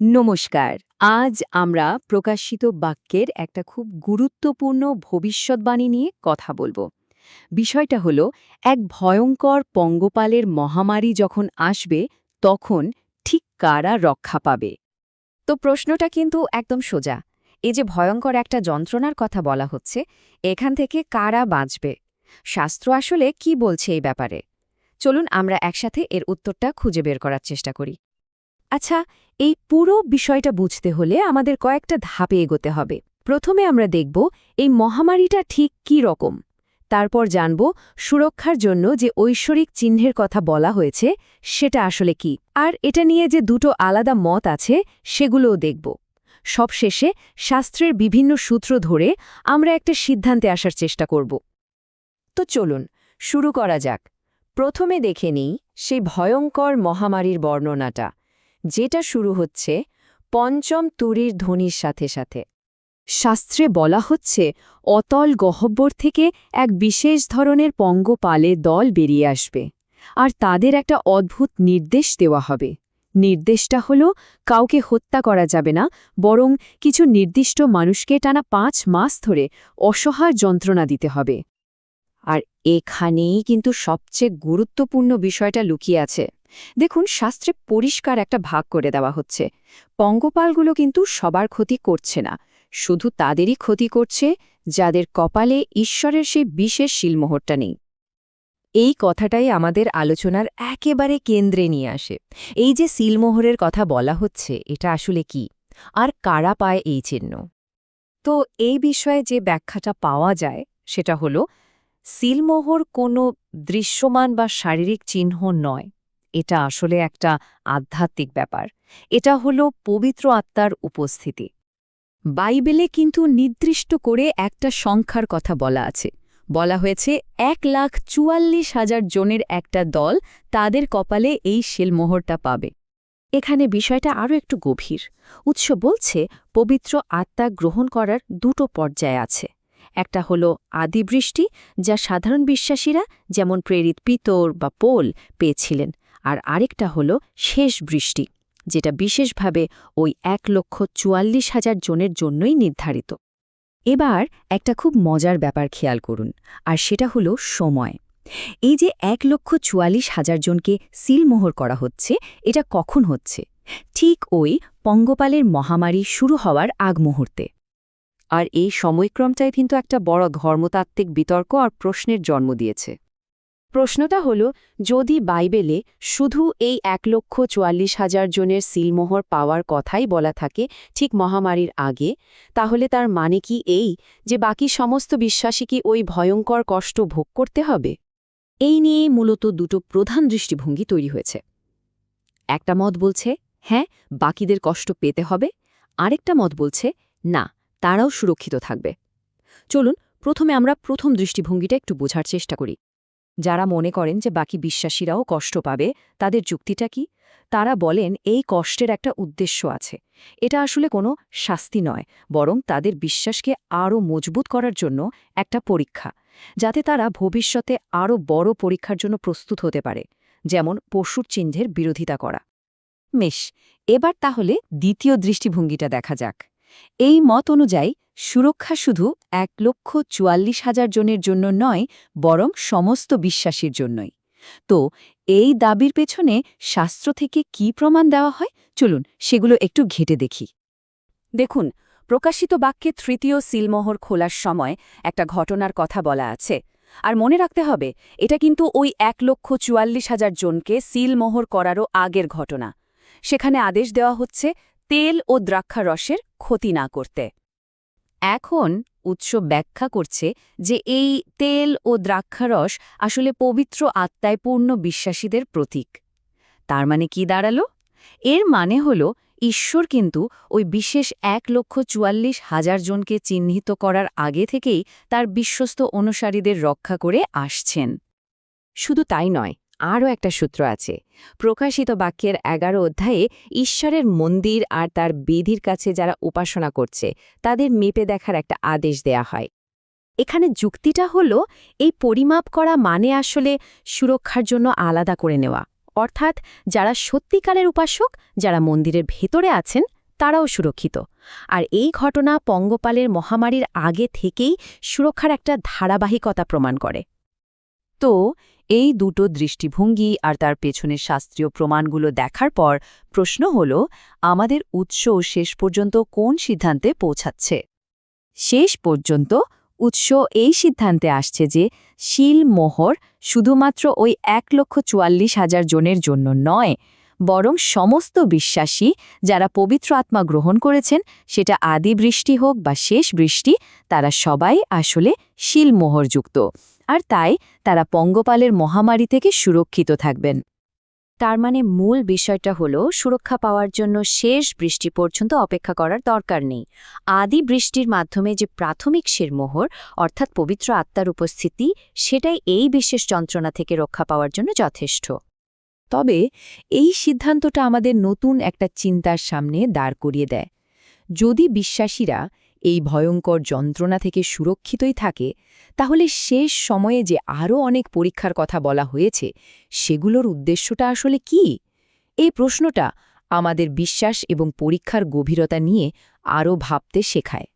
নমস্কার। আজ আমরা প্রকাশিত বাক্যের একটা খুব গুরুত্বপূর্ণ ভবিষ্যৎবাণী নিয়ে কথা বলব। বিষয়টা হলো, এক ভয়ঙ্কর পঙ্গপালের মহামারী যখন আসবে, তখন ঠিক কারা রক্ষা পাবে? তো প্রশ্নটা কিন্তু একদম সোজা। এই যে ভয়ঙ্কর একটা যন্ত্রণার কথা বলা হচ্ছে, এখান থেকে কারা বাঁচবে? শাস্ত্র আসলে কি বলছে এই ব্যাপারে? চলুন আমরা একসাথে এর উত্তরটা খুঁজে বের করার চেষ্টা করি। আচ্ছা এই পুরো বিষয়টা বুঝতে হলে আমাদের কয়েকটা ধাপে এগোতে হবে। প্রথমে আমরা দেখব এই মহামারীটা ঠিক কী রকম। তারপর জানব সুরক্ষার জন্য যে ঐশ্বরিক চিহ্নের কথা বলা হয়েছে, সেটা আসলে কি? আর এটা নিয়ে যে দুটো আলাদা মত আছে, সেগুলোও দেখব। সবশেষে শাস্ত্রের বিভিন্ন সূত্র ধরে আমরা একটা সিদ্ধান্তে আসার চেষ্টা করব। তো চলুন, শুরু করা যাক। প্রথমে দেখে নিই সেই ভয়ঙ্কর মহামারীর বর্ণনাটা। যেটা শুরু হচ্ছে পঞ্চম তুরির ধ্বনির সাথে সাথে। শাস্ত্রে বলা হচ্ছে, অতল গহব্বর থেকে এক বিশেষ ধরনের পঙ্গপালে দল বেরিয়ে আসবে, আর তাদের একটা অদ্ভুত নির্দেশ দেওয়া হবে। নির্দেশটা হল, কাউকে হত্যা করা যাবে না, বরং কিছু নির্দিষ্ট মানুষকে টানা পাঁচ মাস ধরে অসহায় যন্ত্রণা দিতে হবে। আর এখানেই কিন্তু সবচেয়ে গুরুত্বপূর্ণ বিষয়টা লুকিয়ে আছে। দেখুন, শাস্ত্রে পরিষ্কার একটা ভাগ করে দেওয়া হচ্ছে। পঙ্গপালগুলো কিন্তু সবার ক্ষতি করছে না। শুধু তাদেরই ক্ষতি করছে, যাদের কপালে ঈশ্বরের সেই বিশেষ শিলমোহরটা নেই। এই কথাটাই আমাদের আলোচনার একেবারে কেন্দ্রে নিয়ে আসে। এই যে সিলমোহরের কথা বলা হচ্ছে, এটা আসলে কি? আর কারা পায় এই চিহ্ন? তো এই বিষয়ে যে ব্যাখ্যাটা পাওয়া যায়, সেটা হলো সিলমোহর কোনো দৃশ্যমান বা শারীরিক চিহ্ন নয়। এটা আসলে একটা আধ্যাত্মিক ব্যাপার। এটা হলো পবিত্র আত্মার উপস্থিতি। বাইবেলে কিন্তু নির্দিষ্ট করে একটা সংখ্যার কথা বলা আছে। বলা হয়েছে, এক লাখ চুয়াল্লিশ হাজার জনের একটা দল তাদের কপালে এই শিলমোহরটা পাবে। এখানে বিষয়টা আরও একটু গভীর। উৎস বলছে, পবিত্র আত্মা গ্রহণ করার দুটো পর্যায় আছে। একটা হল আদিবৃষ্টি, যা সাধারণ বিশ্বাসীরা, যেমন প্রেরিত পিতর বা পোল, পেয়েছিলেন। আর আরেকটা হল শেষ বৃষ্টি, যেটা বিশেষভাবে ওই এক লক্ষ চুয়াল্লিশ হাজার জনের জন্যই নির্ধারিত। এবার একটা খুব মজার ব্যাপার খেয়াল করুন, আর সেটা হলো সময়। এই যে এক লক্ষ চুয়াল্লিশ হাজার জনকে সিলমোহর করা হচ্ছে, এটা কখন হচ্ছে? ঠিক ওই পঙ্গপালের মহামারী শুরু হওয়ার আগ মুহূর্তে। আর এই সময়ক্রমটাই কিন্তু একটা বড় ধর্মতাত্ত্বিক বিতর্ক আর প্রশ্নের জন্ম দিয়েছে। প্রশ্নটা হল, যদি বাইবেলে শুধু এই এক লক্ষ চুয়াল্লিশ হাজার জনের সিলমোহর পাওয়ার কথাই বলা থাকে ঠিক মহামারীর আগে, তাহলে তার মানে কি এই যে বাকি সমস্ত বিশ্বাসী কি ওই ভয়ঙ্কর কষ্ট ভোগ করতে হবে? এই নিয়ে মূলত দুটো প্রধান দৃষ্টিভঙ্গি তৈরি হয়েছে। একটা মত বলছে হ্যাঁ বাকিদের কষ্ট পেতে হবে। আরেকটা মত বলছে, না, তারাও সুরক্ষিত থাকবে। চলুন, প্রথমে আমরা প্রথম দৃষ্টিভঙ্গিটা একটু বোঝার চেষ্টা করি। যারা মনে করেন যে বাকি বিশ্বাসীরাও কষ্ট পাবে, তাদের যুক্তিটা কি? তারা বলেন, এই কষ্টের একটা উদ্দেশ্য আছে। এটা আসলে কোনো শাস্তি নয়, বরং তাদের বিশ্বাসকে আরও মজবুত করার জন্য একটা পরীক্ষা, যাতে তারা ভবিষ্যতে আরও বড় পরীক্ষার জন্য প্রস্তুত হতে পারে, যেমন পশুর চিহ্নের বিরোধিতা করা। মেশ এবার তাহলে দ্বিতীয় দৃষ্টিভঙ্গিটা দেখা যাক। এই মত অনুযায়ী, সুরক্ষা শুধু এক লক্ষ চুয়াল্লিশ হাজার জনের জন্য নয়, বরং সমস্ত বিশ্বাসীর জন্যই। তো, এই দাবির পেছনে শাস্ত্র থেকে কি প্রমাণ দেওয়া হয়? চলুন, সেগুলো একটু ঘেটে দেখি। দেখুন, প্রকাশিত বাক্যে তৃতীয় সিলমোহর খোলার সময় একটা ঘটনার কথা বলা আছে। আর মনে রাখতে হবে, এটা কিন্তু ওই এক লক্ষ চুয়াল্লিশ হাজার জনকে সিলমোহর করারও আগের ঘটনা। সেখানে আদেশ দেওয়া হচ্ছে তেল ও দ্রাক্ষারসের ক্ষতি না করতে। এখন উৎস ব্যাখ্যা করছে যে এই তেল ও দ্রাক্ষারস আসলে পবিত্র আত্মায় পূর্ণ বিশ্বাসীদের প্রতীক। তার মানে কি দাঁড়াল? এর মানে হল, ঈশ্বর কিন্তু ওই বিশেষ এক লক্ষ চুয়াল্লিশ হাজার জনকে চিহ্নিত করার আগে থেকেই তার বিশ্বস্ত অনুসারীদের রক্ষা করে আসছেন। শুধু তাই নয় আরও একটা সূত্র আছে। প্রকাশিত বাক্যের এগারো অধ্যায়ে ঈশ্বরের মন্দির আর তার বেদির কাছে যারা উপাসনা করছে, তাদের মেপে দেখার একটা আদেশ দেয়া হয়। এখানে যুক্তিটা হল, এই পরিমাপ করা মানে আসলে সুরক্ষার জন্য আলাদা করে নেওয়া। অর্থাৎ যারা সত্যিকালের উপাসক, যারা মন্দিরের ভেতরে আছেন, তারাও সুরক্ষিত। আর এই ঘটনা পঙ্গপালের মহামারীর আগে থেকেই সুরক্ষার একটা ধারাবাহিকতা প্রমাণ করে। তো এই দুটো দৃষ্টিভঙ্গি আর তার পেছনের শাস্ত্রীয় প্রমাণগুলো দেখার পর প্রশ্ন হল, আমাদের উৎস শেষ পর্যন্ত কোন সিদ্ধান্তে পৌঁছাচ্ছে? শেষ পর্যন্ত উৎস এই সিদ্ধান্তে আসছে যে শিল মোহর শুধুমাত্র ওই এক লক্ষ চুয়াল্লিশ হাজার জনের জন্য নয় বরং সমস্ত বিশ্বাসী যারা পবিত্র আত্মা গ্রহণ করেছেন, সেটা আদি বৃষ্টি হোক বা শেষ বৃষ্টি, তারা সবাই আসলে শিলমোহরযুক্ত আর তাই তারা পঙ্গপালের মহামারী থেকে সুরক্ষিত থাকবেন। তার মানে মূল বিষয়টা হলো সুরক্ষা পাওয়ার জন্য শেষ বৃষ্টি পর্যন্ত অপেক্ষা করার দরকার নেই। আদি বৃষ্টির মাধ্যমে যে প্রাথমিক শিরমোহর অর্থাৎ পবিত্র আত্মার উপস্থিতি, সেটাই এই বিশেষ যন্ত্রণা থেকে রক্ষা পাওয়ার জন্য যথেষ্ট। তবে এই সিদ্ধান্তটা আমাদের নতুন একটা চিন্তার সামনে দাঁড় করিয়ে দেয়। যদি বিশ্বাসীরা এই ভয়ঙ্কর যন্ত্রণা থেকে সুরক্ষিতই থাকে, তাহলে শেষ সময়ে যে আরও অনেক পরীক্ষার কথা বলা হয়েছে, সেগুলোর উদ্দেশ্যটা আসলে কি? এই প্রশ্নটা আমাদের বিশ্বাস এবং পরীক্ষার গভীরতা নিয়ে আরও ভাবতে শেখায়।